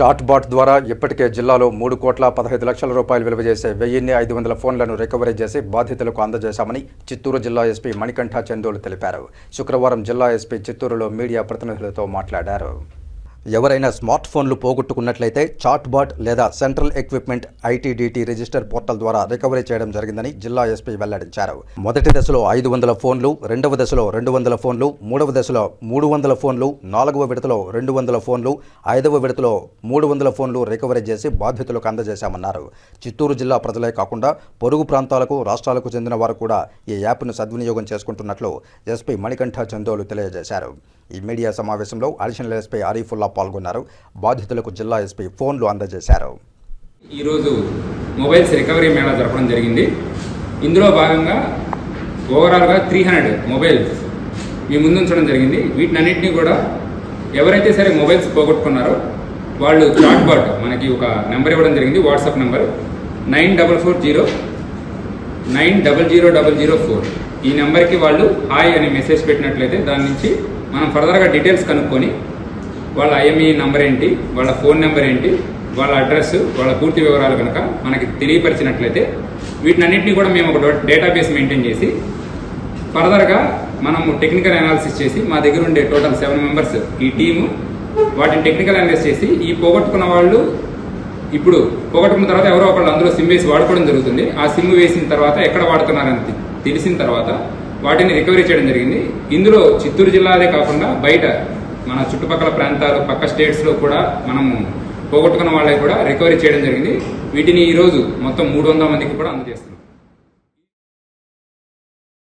Chat bot ద్వారా ఇప్పటికే జిల్లాలో మూడు కోట్ల పదహైదు లక్షల రూపాయలు విలువ చేసే వెయ్యిన్ని ఐదు వందల ఫోన్లను రికవరీ చేసి బాధితులకు అందజేశామని చిత్తూరు జిల్లా ఎస్పీ మణికంఠ చందోలు తెలిపారు. శుక్రవారం జిల్లా ఎస్పీ చిత్తూరులో మీడియా ప్రతినిధులతో మాట్లాడారు. ఎవరైనా స్మార్ట్ ఫోన్లు పోగొట్టుకున్నట్లయితే చాట్బాట్ లేదా central equipment ITDT register portal ద్వారా రికవరీ చేయడం జరిగిందని జిల్లా ఎస్పీ వెల్లడించారు. మొదటి దశలో ఐదు వందల ఫోన్లు రెండవ దశలో రెండు వందల ఫోన్లు మూడవ దశలో మూడు వందల ఫోన్లు నాలుగవ విడతలో రెండు వందల ఫోన్లు ఐదవ విడతలో మూడు వందల ఫోన్లు రికవరీ చేసి బాధితులకు అందజేశామన్నారు. చిత్తూరు జిల్లా ప్రజలే కాకుండా పొరుగు ప్రాంతాలకు రాష్ట్రాలకు చెందిన వారు కూడా ఈ యాప్ను సద్వినియోగం చేసుకుంటున్నట్లు ఎస్పీ మణికంఠ చందోలు తెలియజేశారు. ఈ మీడియా సమావేశంలో అడిషనల్ ఎస్పీ ఆరిఫుల్లా పాల్గొన్నారు. బాధితులకు జిల్లా ఎస్పీ ఫోన్లు అందజేశారు. ఈరోజు మొబైల్స్ రికవరీ మేళా జరపడం జరిగింది. ఇందులో భాగంగా ఓవరాల్గా త్రీ హండ్రెడ్ మొబైల్స్ మీ ముందు ఉంచడం జరిగింది. వీటినన్నింటినీ కూడా ఎవరైతే సరే మొబైల్స్ పోగొట్టుకున్నారో వాళ్ళు చాట్ బాట్ మనకి ఒక నెంబర్ ఇవ్వడం జరిగింది. WhatsApp number nine double four zero nine double zero double zero four. ఈ నెంబర్కి వాళ్ళు హాయ్ అని మెసేజ్ పెట్టినట్లయితే దాని నుంచి మనం ఫర్దర్గా డీటెయిల్స్ కనుక్కొని వాళ్ళ ఐఎంఈ నంబర్ ఏంటి వాళ్ళ ఫోన్ నెంబర్ ఏంటి వాళ్ళ అడ్రస్ వాళ్ళ పూర్తి వివరాలు కనుక మనకి తెలియపరిచినట్లయితే వీటినన్నింటినీ కూడా మేము ఒక డేటాబేస్ మెయింటైన్ చేసి ఫర్దర్గా మనము టెక్నికల్ అనాలిసిస్ చేసి మా దగ్గర ఉండే టోటల్ సెవెన్ మెంబర్స్ ఈ టీము వాటిని టెక్నికల్ అనాలిసిస్ చేసి ఈ పోగొట్టుకున్న వాళ్ళు ఇప్పుడు పోగొట్టుకున్న తర్వాత ఎవరో ఒకళ్ళు అందులో సిమ్ వేసి వాడుకోవడం జరుగుతుంది. ఆ సిమ్ వేసిన తర్వాత ఎక్కడ వాడుతున్నారని తెలిసిన తర్వాత వాటిని రికవరీ చేయడం జరిగింది. ఇందులో చిత్తూరు జిల్లాలే కాకుండా బయట మన చుట్టుపక్కల ప్రాంతాలు పక్క స్టేట్స్లో కూడా మనము పోగొట్టుకున్న వాళ్ళకి కూడా రికవరీ చేయడం జరిగింది. వీటిని ఈరోజు మొత్తం మూడు వందల మందికి కూడా అందజేస్తున్నాం.